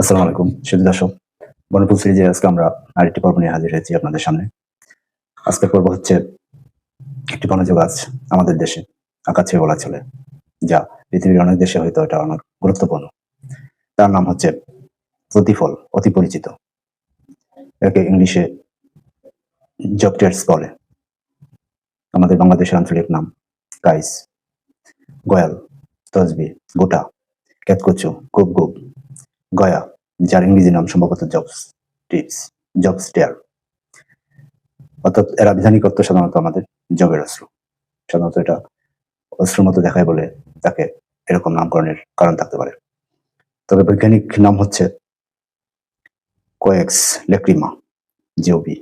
আসসালামু আলাইকুম শুধু দর্শক। সিরিজে আজকে আমরা আরেকটি পর্ব নিয়ে হাজির হয়েছি আপনাদের সামনে। আজকের পর্ব হচ্ছে একটি বনজ গাছ আমাদের দেশে আকাছে বলা চলে, যা পৃথিবীর অনেক দেশে হয়তো এটা অনেক গুরুত্বপূর্ণ। তার নাম হচ্ছে প্রতিফল, অতি পরিচিত। একে ইংলিশে জবটেটস বলে। আমাদের বাংলাদেশের আঞ্চলিক নাম কাইস, গয়াল, তসবি, গোটা। কেতকচু গুপ গয়া, যার ইংরেজি নাম সম্ভবত জবস টিপস, জবস টেয়ার। অর্থাৎ এর আবিধানিক অর্থ সাধারণত আমাদের জবের অস্ত্র সাধারণত এটা অস্ত্রের মতো দেখায় বলে তাকে এরকম নামকরণের কারণ থাকতে পারে। তবে বৈজ্ঞানিক নাম হচ্ছে কোয়েক্স লেক্রিমা জিওবি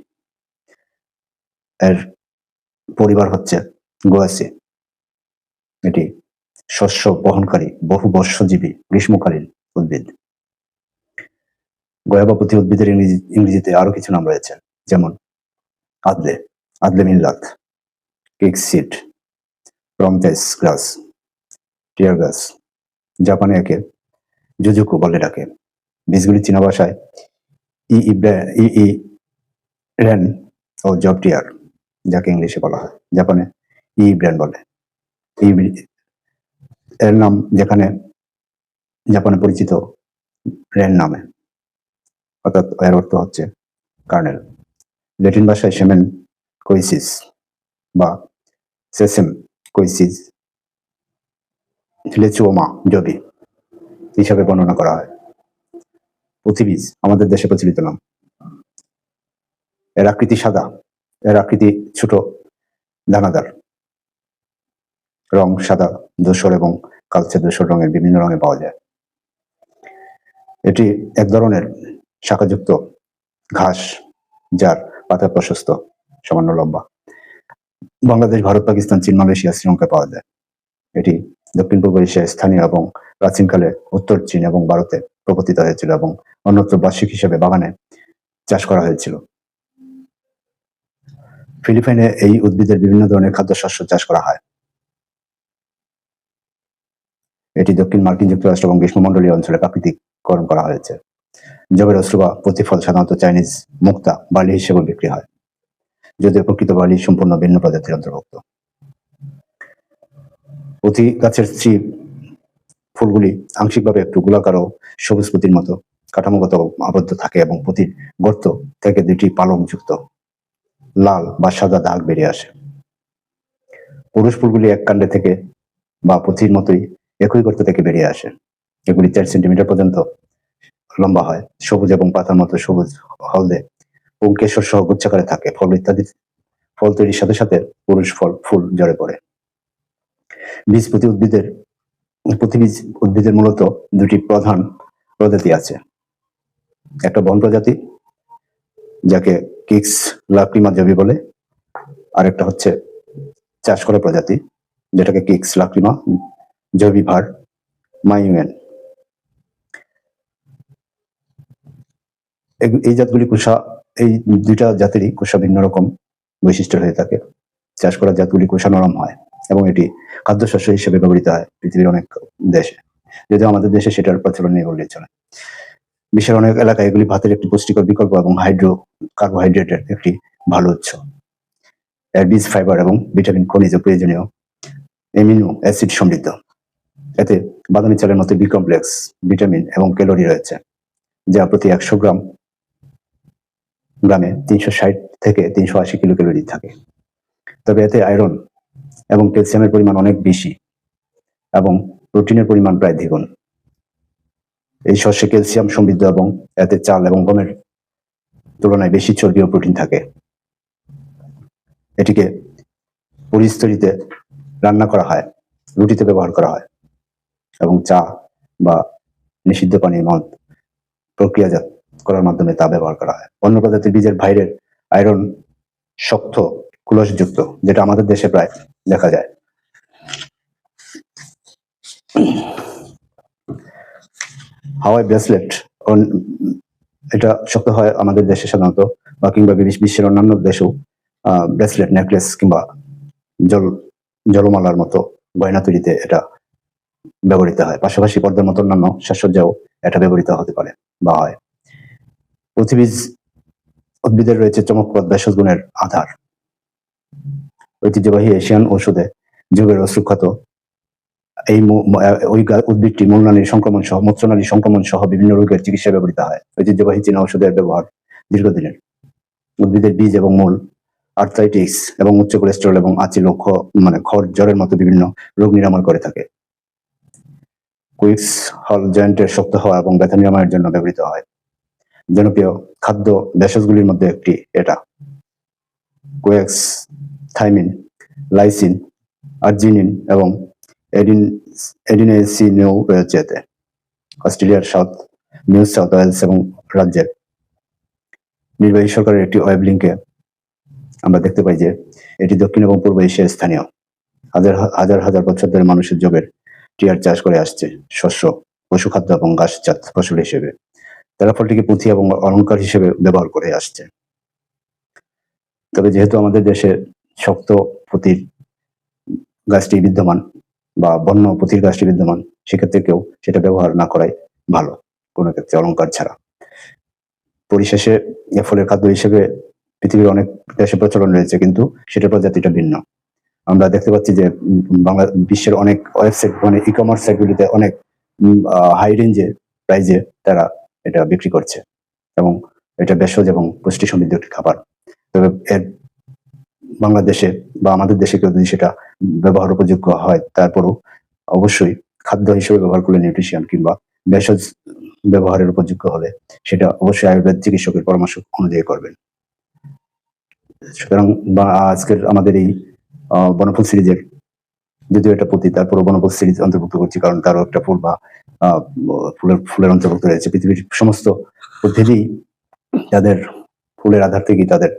এর পরিবার হচ্ছে গোয়াসি। এটি শস্য বহনকারী বহু বর্ষজীবী গ্রীষ্মকালীন উদ্ভিদ। গয়াবাপতি উদ্ভিদের ইংরেজি ইংরেজিতে আরও কিছু নাম রয়েছে, যেমন আদলে আদলে মিল্লাত কেক সিড রমপেস গ্রাস, টিয়ার গাছ জাপানে একে জুজুকু বলে ডাকে। বীজগুলি চীনা ভাষায় ই ই ই রেন ও জব টিয়ার, যাকে ইংলিশে বলা হয়। জাপানে ই ব্র্যান্ড বলে। বি- এর নাম যেখানে জাপানে পরিচিত রেন নামে। অর্থাৎ এর অর্থ হচ্ছে কার্নেল। ল্যাটিন ভাষায় সেমেন কোইসিস বা সেসেম কোইসিস লেচুওমা জবি হিসাবে বর্ণনা করা হয়। পৃথিবীজ, আমাদের দেশে প্রচলিত নাম। এর আকৃতি সাদা, এর আকৃতি ছোট, দানাদার। রং সাদা, ধূসর এবং কালচে ধূসর রঙের বিভিন্ন রঙে পাওয়া যায়। এটি এক ধরনের শাখাযুক্ত ঘাস যার পাতা প্রশস্ত, সামান্য লম্বা। বাংলাদেশ, ভারত, পাকিস্তান, চীন, মালয়েশিয়া শ্রীলঙ্কায় পাওয়া যায়। এটি দক্ষিণ পূর্ব এশিয়ায় স্থানীয় এবং প্রাচীনকালে উত্তর চীন এবং ভারতে প্রবর্তিত হয়েছিল এবং অন্যত্র বার্ষিক হিসেবে বাগানে চাষ করা হয়েছিল। ফিলিপাইনে এই উদ্ভিদের বিভিন্ন ধরনের খাদ্যশস্য চাষ করা হয়। এটি দক্ষিণ মার্কিন যুক্তরাষ্ট্র এবং গ্রীষ্মমণ্ডলীয় অঞ্চলে প্রাকৃতিকরণ করা হয়েছে জবের অস্ত্র বা প্রতিফল সাধারণত চাইনিজ মুক্তা বার্লি হিসেবে বিক্রি হয়, যদিও প্রকৃত বার্লি সম্পূর্ণ ভিন্ন প্রজাতির অন্তর্ভুক্ত। অতি গাছের স্ত্রী ফুলগুলি আংশিকভাবে একটু গোলাকার ও সবুজ পুঁতির মতো কাঠামোগত আবদ্ধ থাকে এবং পুঁতির গর্ত থেকে দুটি পালং যুক্ত লাল বা সাদা দাগ বেরিয়ে আসে। পুরুষ ফুলগুলি এক কাণ্ডে থেকে বা পুঁথির মতোই একই গর্ত থেকে বেরিয়ে আসে। এগুলি চার সেন্টিমিটার পর্যন্ত লম্বা হয়। সবুজ এবং পাতার মতো সবুজ হলদে এবং কেশর সহ গুচ্ছাকারে থাকে। ফল ইত্যাদি, ফল তৈরির সাথে সাথে পুরুষ ফল, ফুল জড়ে পড়ে। বীজপতি উদ্ভিদের প্রতিবীজ উদ্ভিদের মূলত দুটি প্রধান প্রজাতি আছে। একটা বন প্রজাতি, যাকে কিক্স লাক্রিমা জবি বলে আর একটা হচ্ছে চাষ করা প্রজাতি, যেটাকে কিক্স লাক্রিমা জবি ভার মাইউএন এগ- এই জাতগুলি কুষা এই দুইটা জাতেরই কুষা ভিন্ন রকম বৈশিষ্ট্য হয়ে থাকে। চাষ করা জাতগুলি কুষা নরম হয় এবং এটি খাদ্যশস্য হিসেবে ব্যবহৃত হয় পৃথিবীর অনেক দেশে। যদিও আমাদের দেশে সেটার প্রচলন নেই বললেই চলে। বিশ্বের অনেক এলাকায় এগুলি ভাতের একটি পুষ্টিকর বিকল্প এবং হাইড্রো কার্বোহাইড্রেটের একটি ভালো উৎস। এর বীজ ফাইবার এবং ভিটামিন খনিজ প্রয়োজনীয় এমিনো অ্যাসিড সমৃদ্ধ। এতে বাদামি চালের মতো বি কমপ্লেক্স ভিটামিন এবং ক্যালোরি রয়েছে, যা প্রতি একশো গ্রাম গ্রামে তিনশো ষাট থেকে তিনশো আশি কিলো ক্যালোরি থাকে। তবে এতে আয়রন এবং ক্যালসিয়ামের পরিমাণ অনেক বেশি এবং প্রোটিনের পরিমাণ প্রায় দ্বিগুণ। এই শস্যে ক্যালসিয়াম সমৃদ্ধ এবং এতে চাল এবং গমের তুলনায় বেশি চর্বি ও প্রোটিন থাকে। এটিকে পরিস্থিতিতে রান্না করা হয়, রুটিতে ব্যবহার করা হয়। এবং চা বা নিষিদ্ধ পানীয় মদ প্রক্রিয়াজাত করার মাধ্যমে তা ব্যবহার করা হয়। অন্য প্রজাতির বীজের বাইরের আয়রন শক্ত, কুলসযুক্ত, যেটা আমাদের দেশে প্রায় দেখা যায়। হাওয়াই ব্রেসলেট এটা শক্ত হয় আমাদের দেশে সাধারণত, বা কিংবা বিশ- বিশ্বের অন্যান্য দেশেও ব্রেসলেট, নেকলেস কিংবা জল, জলমালার মতো গয়না তৈরিতে এটা ব্যবহৃত হয়। পাশাপাশি পর্দার মতো অন্যান্য সাজসজ্জাও এটা ব্যবহৃত হতে পারে বা হয়। প্রতিবীজ উদ্ভিদের রয়েছে চমকপ্রদ ভেষজ গুণের আধার। ঐতিহ্যবাহী এশিয়ান ঔষধে যুগের অসুখ্যাত এই ওই উদ্ভিদটি মূলনালীর সংক্রমণ সহ মূত্রনালীর সংক্রমণ সহ বিভিন্ন রোগের চিকিৎসা ব্যবহৃত হয়। ঐতিহ্যবাহী চীনা ঔষধের ব্যবহার দীর্ঘদিনের। উদ্ভিদের বীজ এবং মূল, আর্থ্রাইটিস এবং উচ্চ কোলেস্টেরল এবং আচি লক্ষ্য মানে খড়, জ্বরের মতো বিভিন্ন রোগ নিরাময় করে থাকে। কুইক্স হল জয়েন্টের শক্ত হওয়া এবং ব্যথা নিরাময়ের জন্য ব্যবহৃত হয়। জনপ্রিয় খাদ্য ভেষজগুলির মধ্যে একটি এটা। কোয়েক্স, থাইমিন, লাইসিন, আর্জিনিন এবং এডিন, এডিনেসিনেও রয়েছে এতে। অস্ট্রেলিয়ার সাউথ, নিউ সাউথ ওয়েলস এবং রাজ্যের নির্বাহী সরকারের একটি ওয়েব লিঙ্কে আমরা দেখতে পাই যে এটি দক্ষিণ এবং পূর্ব এশিয়ার স্থানীয়। হাজার হাজার হাজার বছর ধরে মানুষের যোগের টিয়ার চাষ করে আসছে শস্য পশুখাদ্য এবং ঘাসজাত ফসল হিসেবে। তারা ফলটিকে পুঁথি এবং অলংকার হিসেবে ব্যবহার করে আসছে। তবে যেহেতু আমাদের দেশে শক্ত পুঁতির গাছটি বিদ্যমান বা বন্য পুঁতির গাছটি বিদ্যমান, সেক্ষেত্রে কেউ সেটা ব্যবহার না করাই ভালো, কোনো ক্ষেত্রে অলংকার ছাড়া। পরিশেষে ফলের খাদ্য হিসেবে পৃথিবীর অনেক দেশে প্রচলন রয়েছে, কিন্তু সেটার প্রজাতিটা ভিন্ন। আমরা দেখতে পাচ্ছি যে বাংলা, বিশ্বের অনেক ওয়েবসাইট মানে ই কমার্স সাইটগুলিতে অনেক হাই রেঞ্জে প্রাইজে তারা এটা বিক্রি করছে এবং এটা ভেষজ এবং পুষ্টি সমৃদ্ধ একটি খাবার। তবে এর বাংলাদেশে বা আমাদের দেশে কেউ যদি সেটা ব্যবহার উপযোগ্য হয়, তারপরও অবশ্যই খাদ্য হিসেবে ব্যবহার করলে নিউট্রিশন কিংবা ভেষজ ব্যবহারের উপযোগ্য হলে সেটা অবশ্যই আয়ুর্বেদ চিকিৎসকের পরামর্শ অনুযায়ী করবেন। সুতরাং বা আজকের আমাদের এই বনফুল সিরিজের যদিও এটা প্রতি তারপরও বনফুল সিরিজ অন্তর্ভুক্ত করছি কারণ তারও একটা ফুল বা ফুলের ফুলের অন্তর্ভুক্ত রয়েছে। পৃথিবীর সমস্ত উদ্ভিদই তাদের ফুলের আধার থেকেই তাদের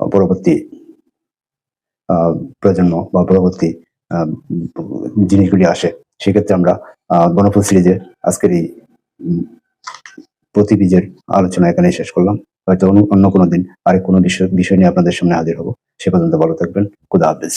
পরবর্তী প্রজন্ম বা পরবর্তী জিনিসগুলি আসে। সেক্ষেত্রে আমরা বনফুল সিরিজে আজকের এই উম, প্রতি বীজের আলোচনা এখানে শেষ করলাম। হয়তো অন্য কোনো দিন আরেক কোনো বিষয় বিষয় নিয়ে আপনাদের সামনে হাজির হব। সে পর্যন্ত ভালো থাকবেন। খুদা হাফেজ।